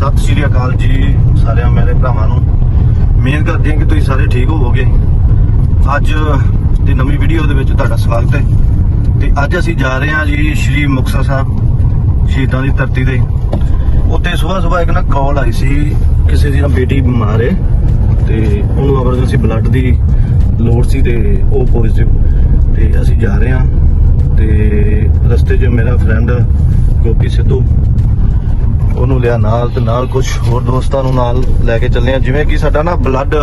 ਸਤਿ ਸ਼੍ਰੀ ਅਕਾਲ ਜੀ ਸਾਰਿਆਂ ਮੇਰੇ ਭਰਾਵਾਂ ਨੂੰ। ਉਮੀਦ ਕਰਦੇ ਹਾਂ ਕਿ ਤੁਸੀਂ ਸਾਰੇ ਠੀਕ ਹੋਵੋਗੇ। ਅੱਜ ਦੀ ਨਵੀਂ ਵੀਡੀਓ ਦੇ ਵਿੱਚ ਤੁਹਾਡਾ ਸਵਾਗਤ ਹੈ। ਤੇ ਅੱਜ ਅਸੀਂ ਜਾ ਰਹੇ ਹਾਂ ਜੀ ਸ਼੍ਰੀ ਮੁਕਤਸਰ ਸਾਹਿਬ ਸ਼ਹੀਦਾਂ ਦੀ ਧਰਤੀ ਤੇ। ਉੱਥੇ ਸਵੇਰ ਸਵੇਰ ਇੱਕ ਨਾ ਕਾਲ ਆਈ ਸੀ, ਕਿਸੇ ਦੀ ਨਾ ਬੇਟੀ ਬਿਮਾਰ ਹੈ ਤੇ ਉਹਨੂੰ ਐਮਰਜੈਂਸੀ ਬਲੱਡ ਦੀ ਲੋੜ ਸੀ ਤੇ ਉਹ ਪੋਜ਼ਿਟਿਵ ਤੇ ਅਸੀਂ ਜਾ ਰਹੇ ਹਾਂ। ਤੇ ਰਸਤੇ 'ਚ ਮੇਰਾ ਫਰੈਂਡ ਗੋਪੀ ਸਿੱਧੂ ਉਹਨੂੰ ਲਿਆ ਨਾਲ ਤੇ ਨਾਲ ਕੁਝ ਹੋਰ ਦੋਸਤਾਂ ਨੂੰ ਨਾਲ ਲੈ ਕੇ ਚੱਲੇ ਆ ਜਿਵੇਂ ਕਿ ਸਾਡਾ ਨਾ ਬਲੱਡ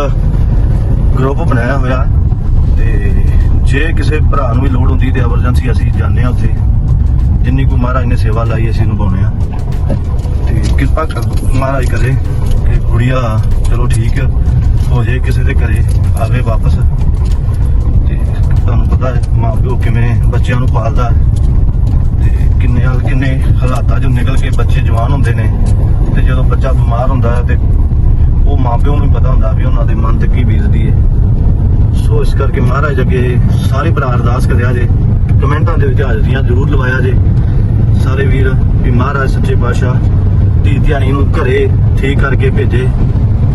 ਗਰੁੱਪ ਬਣਾਇਆ ਹੋਇਆ ਤੇ ਜੇ ਕਿਸੇ ਭਰਾ ਨੂੰ ਵੀ ਲੋੜ ਹੁੰਦੀ ਤੇ ਐਮਰਜੈਂਸੀ ਅਸੀਂ ਜਾਂਦੇ ਆ ਉੱਥੇ। ਜਿੰਨੀ ਕੋ ਮਹਾਰਾਜ ਨੇ ਸੇਵਾ ਲਾਈ ਅਸੀਂ ਨਿਭਾਉਣੇ ਆ ਤੇ ਕਿਰਪਾ ਕਰ ਮਹਾਰਾਜ ਕਰੇ ਕਿ ਗੁੜੀਆ ਚਲੋ ਠੀਕ ਹੋ ਜੇ ਕਿਸੇ ਦੇ ਘਰੇ ਆਵੇ ਵਾਪਸ। ਤੇ ਤੁਹਾਨੂੰ ਪਤਾ ਹੈ ਮਾਂ ਪਿਓ ਕਿਵੇਂ ਬੱਚਿਆਂ ਨੂੰ ਪਾਲਦਾ ਹੈ। ਤੇ ਕਿੰਨੇ ਹਾਲਾਤਾਂ 'ਚੋਂ ਨਿਕਲ ਕੇ ਬੱਚੇ ਜਵਾਨ ਹੁੰਦੇ ਨੇ ਤੇ ਜਦੋਂ ਬੱਚਾ ਬਿਮਾਰ ਹੁੰਦਾ ਹੈ ਤੇ ਉਹ ਮਾਪਿਓ ਨੂੰ ਹੀ ਪਤਾ ਹੁੰਦਾ ਵੀ ਉਹਨਾਂ ਦੇ ਮਨ ਤੇ ਕੀ ਬੀਜਦੀ ਹੈ। ਸੋ ਇਸ ਕਰਕੇ ਮਹਾਰਾਜ ਅੱਗੇ ਸਾਰੇ ਭਰਾ ਅਰਦਾਸ ਕਰਿਆ ਜੇ, ਕਮੈਂਟਾਂ ਦੇ ਵਿੱਚ ਹਾਜ਼ਰੀਆਂ ਜ਼ਰੂਰ ਲਵਾਇਆ ਜੇ। ਸਾਰੇ ਵੀਰ ਵੀ ਮਹਾਰਾਜ ਸੱਚੇ ਪਾਤਸ਼ਾਹ ਧੀ ਧਿਆਣੀ ਨੂੰ ਘਰੇ ਠੀਕ ਕਰਕੇ ਭੇਜੇ।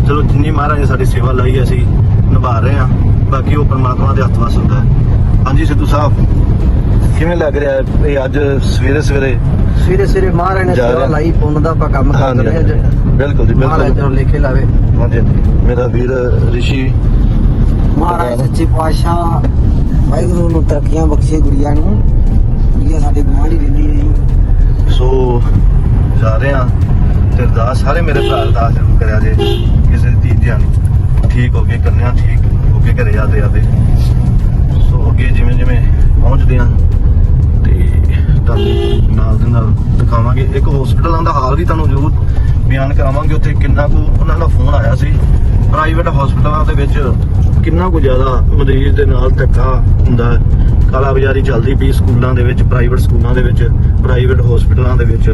ਚਲੋ ਜਿੰਨੀ ਮਹਾਰਾਜ ਨੇ ਸਾਡੀ ਸੇਵਾ ਲਈ ਅਸੀਂ ਨਿਭਾ ਰਹੇ ਹਾਂ। ਬਾਕੀ ਉਹ ਪਰਮਾਤਮਾ ਦੇ ਹੱਥ ਵਸ ਹੁੰਦਾ ਹਾਂਜੀ ਸਿੱਧੂ ਸਾਹਿਬ। ਕਿਵੇਂ ਲੱਗ ਰਿਹਾ ਹੈ ਇਹ ਅੱਜ ਸਵੇਰੇ ਸਵੇਰੇ? ਸਵੇਰੇ ਸਵੇਰੇ ਮਹਾਰਾਜ ਨੇ ਜਾ ਸੇਵਾ। ਲਾਈ ਪੁੰਨ ਦਾ ਆਪਾਂ ਕੰਮ ਕਰ ਹਾਂਜੀ, ਰਹੇ ਹਾਂ ਬਿਲਕੁਲ ਜੀ ਮਹਾਰਾਜ ਬਿਲਕੁਲ ਜਦੋਂ ਲੇਖੇ ਲਾਵੇ। ਹਾਂਜੀ। ਮੇਰਾ ਵੀਰ ਰਿਸ਼ੀ। ਮਹਾਰਾਜ ਸੱਚੇ ਪਾਤਸ਼ਾਹ ਵਾਹਿਗੁਰੂ ਨੂੰ ਤਰੱਕੀਆਂ ਬਖਸ਼ੇ ਗੁੜੀਆ ਨੂੰ। ਗੁੜੀਆ ਸਾਡੇ ਗੁਆਂਢੀ ਰਹਿੰਦੀ ਹੈ ਸੋ ਜਾ ਰਹੇ ਹਾਂ। ਤੇ ਅਰਦਾਸ ਸਾਰੇ ਮੇਰੇ ਭਰਾ ਅਰਦਾਸ ਜ਼ਰੂਰ ਕਰਿਆ ਜੇ ਕਿਸੇ ਦੀ ਧੀ ਧਿਆਨ ਠੀਕ ਹੋ ਕੇ ਕੰਨਿਆ ਠੀਕ ਹੋ ਕੇ ਘਰੇ ਆਦੇ ਆਦੇ ਸੋ ਅੱਗੇ ਜਿਵੇਂ ਜਿਵੇਂ ਪਹੁੰਚਦੇ ਤੇ ਤੁਹਾਨੂੰ ਨਾਲ ਦੇ ਨਾਲ ਦਿਖਾਵਾਂਗੇ। ਇੱਕ ਹਸਪੀਟਲਾਂ ਦਾ ਹਾਲ ਵੀ ਤੁਹਾਨੂੰ ਜ਼ਰੂਰ ਬਿਆਨ ਕਰਾਵਾਂਗੇ। ਉੱਥੇ ਕਿੰਨਾ ਕੁ ਉਹਨਾਂ ਦਾ ਫੋਨ ਆਇਆ ਸੀ। ਪ੍ਰਾਈਵੇਟ ਹਸਪੀਟਲਾਂ ਦੇ ਵਿੱਚ ਕਿੰਨਾ ਕੁ ਜ਼ਿਆਦਾ ਮਰੀਜ਼ ਦੇ ਨਾਲ ਧੱਕਾ ਹੁੰਦਾ ਕਾਲਾ ਬਾਜ਼ਾਰੀ ਚੱਲਦੀ ਪਈ ਸਕੂਲਾਂ ਦੇ ਵਿੱਚ ਪ੍ਰਾਈਵੇਟ ਸਕੂਲਾਂ ਦੇ ਵਿੱਚ ਪ੍ਰਾਈਵੇਟ ਹਸਪੀਟਲਾਂ ਦੇ ਵਿੱਚ।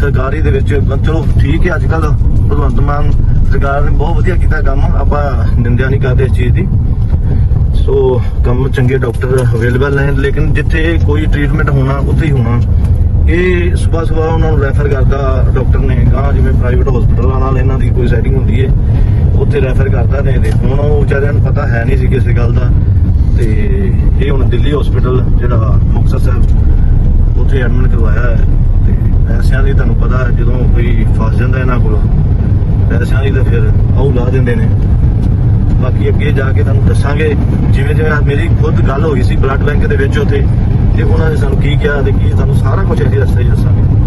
ਸਰਕਾਰੀ ਦੇ ਵਿੱਚ ਚਲੋ ਠੀਕ ਹੈ, ਅੱਜ ਕੱਲ ਭਗਵੰਤ ਮਾਨ ਸਰਕਾਰ ਨੇ ਬਹੁਤ ਵਧੀਆ ਕੀਤਾ ਕੰਮ। ਆਪਾਂ ਨਿੰਦਿਆ ਨਹੀਂ ਕਰਦੇ ਇਸ ਚੀਜ਼ ਦੀ। ਸੋ ਕੰਮ ਚੰਗੇ ਡਾਕਟਰ ਅਵੇਲੇਬਲ ਨੇ, ਲੇਕਿਨ ਜਿੱਥੇ ਕੋਈ ਟ੍ਰੀਟਮੈਂਟ ਹੋਣਾ, ਉੱਥੇ ਹੀ ਹੋਣਾ। ਇਹ ਸਵੇਰ ਸਵੇਰ ਉਹਨਾਂ ਨੂੰ ਰੈਫਰ ਕਰਦਾ ਡਾਕਟਰ ਨੇ ਗਾਂ ਜਿਵੇਂ ਪ੍ਰਾਈਵੇਟ ਹਸਪੀਟਲਾਂ ਨਾਲ ਇਹਨਾਂ ਦੀ ਕੋਈ ਸੈਟਿੰਗ ਹੁੰਦੀ ਹੈ ਉੱਥੇ ਰੈਫਰ ਕਰਦਾ ਨੇ ਤੇ ਹੁਣ ਉਹ ਵਿਚਾਰਿਆਂ ਨੂੰ ਪਤਾ ਹੈ ਨਹੀਂ ਸੀ ਕਿਸੇ ਗੱਲ ਦਾ। ਤੇ ਇਹ ਹੁਣ ਦਿੱਲੀ ਹਸਪੀਟਲ ਜਿਹੜਾ ਮੁਕਤਸਰ ਸਾਹਿਬ, ਉੱਥੇ ਐਡਮਿਟ ਕਰਵਾਇਆ ਹੈ। ਤੇ ਪੈਸਿਆਂ ਦੀ ਤੁਹਾਨੂੰ ਪਤਾ, ਜਦੋਂ ਕੋਈ ਫਸ ਜਾਂਦਾ ਇਹਨਾਂ ਕੋਲ, ਪੈਸਿਆਂ ਦੀ ਤਾਂ ਫਿਰ ਉਹ ਲਾ ਦਿੰਦੇ ਨੇ। ਬਾਕੀ ਅੱਗੇ ਜਾ ਕੇ ਤੁਹਾਨੂੰ ਦੱਸਾਂਗੇ ਜਿਵੇਂ ਜਿਵੇਂ ਮੇਰੀ ਖੁਦ ਗੱਲ ਹੋਈ ਸੀ ਬਲੱਡ ਬੈਂਕ ਦੇ ਵਿੱਚ ਉੱਥੇ, ਤੇ ਉਹਨਾਂ ਨੇ ਸਾਨੂੰ ਕੀ ਕਿਹਾ ਤੇ ਕੀ ਤੁਹਾਨੂੰ ਸਾਰਾ ਕੁਝ ਅਸੀਂ ਰਸਤੇ ਦੱਸਾਂਗੇ।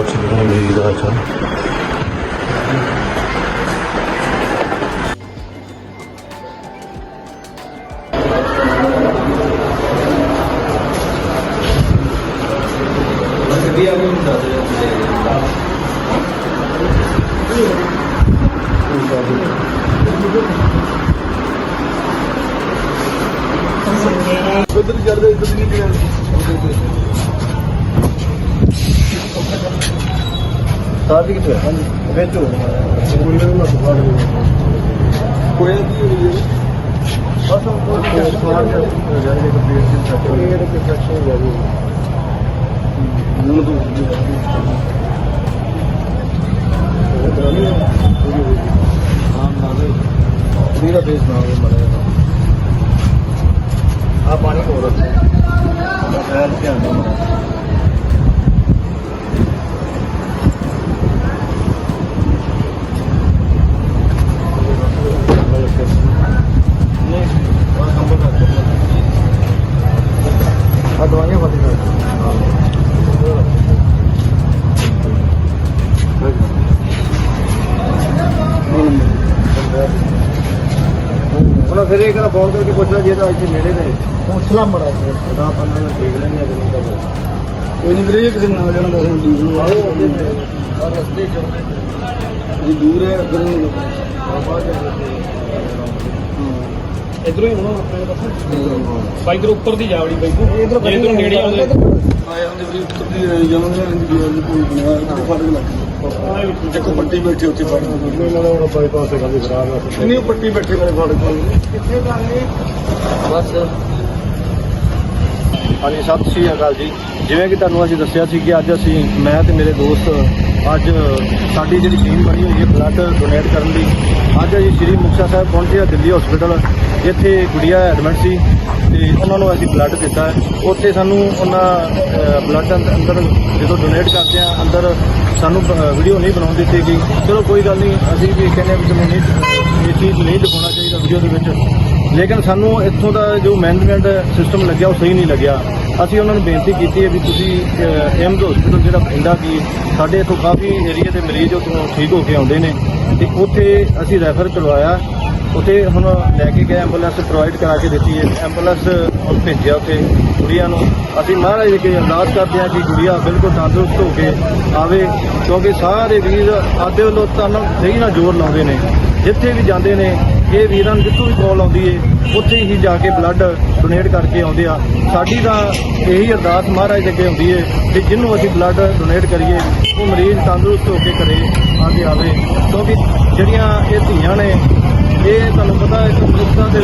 Bahçelerine bir daha açalım. Bedir geldi, bedir geldi. ਨਹੀਂ ਸਾਡੀ ਕਿੱਥੇ ਹੈ ਵਿੱਚ ਹੋ ਗੁੜੀਆ ਨੂੰ ਲੱਗ ਫਾੜ ਕੋਈ ਕੀ ਹੋਈ ਹੈ। ਬਸ ਉਹ ਕੋਈ ਫਾੜ ਜਾਏਗਾ ਕੰਪਲੀਟ ਦੀ ਸੈਕਸ਼ਨ ਇਹ ਕਿ ਸੈਕਸ਼ਨ ਹੋ ਜਾਵੇ ਨੂੰ ਤੋਂ ਹਾਂ ਨਾ ਦੇ ਵੀਰਾ ਫੇਸ ਨਾ ਹੋ ਮਰੇ ਆ ਪਾਣੀ ਕੋਲ ਰੱਖ। ਧਿਆਨ ਨਾਲ ਉਹਨਾਂ ਫਿਰ ਇਹ ਕਹਿੰਦਾ ਫੋਨ ਕਰਕੇ ਪੁੱਛਣਾ ਜੇ ਤਾਂ ਇੱਥੇ ਨੇੜੇ ਨੇ। ਪੁੱਛਲਾ ਮੜਾ ਦਾ ਆਪਾਂ ਨਾਲ ਦੇਖ ਲੈਣੇ ਅਗਲੇ ਦਾ ਕੋਈ ਨਹੀਂ ਵੀਰੇ ਕਿਸੇ ਨਾਲ ਜਾਣਾ ਦੱਸਣ ਦੂਰ ਆਓ ਰਸਤੇ ਚ ਜੀ ਦੂਰ ਹੈ ਅਗਰ ਨਹੀਂ ਇਧਰੋਂ ਹੀ ਹੋਣਾ ਆਪਣੇ ਪਾਸੇ ਬਾਈਕ ਦੇ ਉੱਪਰ ਦੀ ਜਾਵੜੀ ਬਾਈਕ ਜੇ ਇਧਰੋਂ ਨੇੜੇ ਆਉਂਦੇ। ਆਏ ਹੁੰਦੇ ਵੀ ਉੱਤਰ ਦੀ ਜਨਮ ਦਿਨ ਦੀ ਗੱਲ ਕੋਈ ਬਣਾਇਆ ਤੇ ਫੜ ਕੇ ਲੱਗ ਦੇਖੋ ਪੱਟੀ ਬੈਠੇ ਉੱਥੇ ਫੜ ਨਹੀਂ ਨਾਲ ਉਹ ਬਾਈਪਾਸ ਤੇ ਗੱਲ ਖਰਾਬ ਹੈ ਨਹੀਂ ਉਹ ਪੱਟੀ ਬੈਠੇ ਮੇਰੇ ਫੜ ਕੇ? ਕਿੱਥੇ ਜਾਣੇ ਬਸ। ਹਾਂਜੀ, ਸਤਿ ਸ੍ਰੀ ਅਕਾਲ ਜੀ। ਜਿਵੇਂ ਕਿ ਤੁਹਾਨੂੰ ਅਸੀਂ ਦੱਸਿਆ ਸੀ ਕਿ ਅੱਜ ਅਸੀਂ, ਮੈਂ ਤੇ ਮੇਰੇ ਦੋਸਤ ਅੱਜ ਸਾਡੀ ਜਿਹੜੀ ਟੀਮ ਬਣੀ ਹੋਈ ਹੈ ਬਲੱਡ ਡੋਨੇਟ ਕਰਨ ਦੀ, ਅੱਜ ਅਸੀਂ ਸ੍ਰੀ ਮੁਕਤਸਰ ਸਾਹਿਬ ਪਹੁੰਚੇ ਹਾਂ ਦਿੱਲੀ ਹਸਪੀਟਲ ਜਿੱਥੇ ਗੁੜੀਆ ਐਡਮਿਟ ਸੀ ਤੇ ਉਹਨਾਂ ਨੂੰ ਅਸੀਂ ਬਲੱਡ ਦਿੱਤਾ ਉੱਥੇ ਸਾਨੂੰ ਉਹਨਾਂ ਬਲੱਡ ਅੰਦਰ ਜਦੋਂ ਡੋਨੇਟ ਕਰਦੇ ਆ ਅੰਦਰ ਸਾਨੂੰ ਵੀਡੀਓ ਨਹੀਂ ਬਣਾਉਣ ਦਿੱਤੀ ਗਈ। ਚਲੋ ਕੋਈ ਗੱਲ ਨਹੀਂ, ਅਸੀਂ ਵੀ ਕਹਿੰਦੇ ਹਾਂ ਵੀ ਚਲੋ ਨਹੀਂ ਇਹ ਚੀਜ਼ ਨਹੀਂ ਦਿਖਾਉਣਾ ਚਾਹੀਦਾ ਵੀਡੀਓ ਦੇ ਵਿੱਚ। ਲੇਕਿਨ ਸਾਨੂੰ ਇੱਥੋਂ ਦਾ ਜੋ ਮੈਨੇਜਮੈਂਟ ਸਿਸਟਮ ਲੱਗਿਆ, ਉਹ ਸਹੀ ਨਹੀਂ ਲੱਗਿਆ। ਅਸੀਂ ਉਹਨਾਂ ਨੂੰ ਬੇਨਤੀ ਕੀਤੀ ਹੈ ਵੀ ਤੁਸੀਂ ਐਮਜ਼ ਹਸਪੀਟਲ ਜਿਹੜਾ ਬਠਿੰਡਾ ਕੀ, ਸਾਡੇ ਇੱਥੋਂ ਕਾਫੀ ਏਰੀਆ ਦੇ ਮਰੀਜ਼ ਉੱਥੋਂ ਠੀਕ ਹੋ ਕੇ ਆਉਂਦੇ ਨੇ। ਤੇ ਉੱਥੇ ਅਸੀਂ ਰੈਫਰ ਕਰਵਾਇਆ। ਉੱਥੇ ਹੁਣ ਲੈ ਕੇ ਗਏ ਐਂਬੂਲੈਂਸ ਪ੍ਰੋਵਾਈਡ ਕਰਾ ਕੇ ਦਿੱਤੀ ਹੈ। ਐਂਬੂਲੈਂਸ ਹੁਣ ਭੇਜਿਆ ਉੱਥੇ ਗੁੜੀਆ ਨੂੰ। ਅਸੀਂ ਮਹਾਰਾਜ ਅੱਗੇ ਅਰਦਾਸ ਕਰਦੇ ਹਾਂ ਕਿ ਗੁੜੀਆ ਬਿਲਕੁਲ ਤੰਦਰੁਸਤ ਹੋ ਕੇ ਆਵੇ, ਕਿਉਂਕਿ ਸਾਰੇ ਵੀਰ ਆਦੇ ਵੱਲੋਂ ਤਾਂ ਸਹੀ ਨਾਲ ਜ਼ੋਰ ਲਾਉਂਦੇ ਨੇ। ਜਿੱਥੇ ਵੀ ਜਾਂਦੇ ਨੇ ਇਹ ਵੀਰਾਂ ਨੂੰ ਜਿੱਥੋਂ ਵੀ ਕਾਲ ਆਉਂਦੀ ਏ, ਉੱਥੇ ਹੀ ਜਾ ਕੇ ਬਲੱਡ ਡੋਨੇਟ ਕਰਕੇ ਆਉਂਦੇ ਆ। ਸਾਡੀ ਤਾਂ ਇਹੀ ਅਰਦਾਸ ਮਹਾਰਾਜ ਦੇ ਅੱਗੇ ਹੁੰਦੀ ਏ ਕਿ ਜਿਹਨੂੰ ਅਸੀਂ ਬਲੱਡ ਡੋਨੇਟ ਕਰੀਏ, ਉਹ ਮਰੀਜ਼ ਤੰਦਰੁਸਤ ਹੋ ਕੇ ਘਰੇ ਆ ਕੇ ਆਵੇ। ਕਿਉਂਕਿ ਜਿਹੜੀਆਂ ਇਹ ਧੀਆਂ ਨੇ, ਇਹ ਤੁਹਾਨੂੰ ਪਤਾ ਇੱਕ ਮੁਕਤਾਂ ਦੇ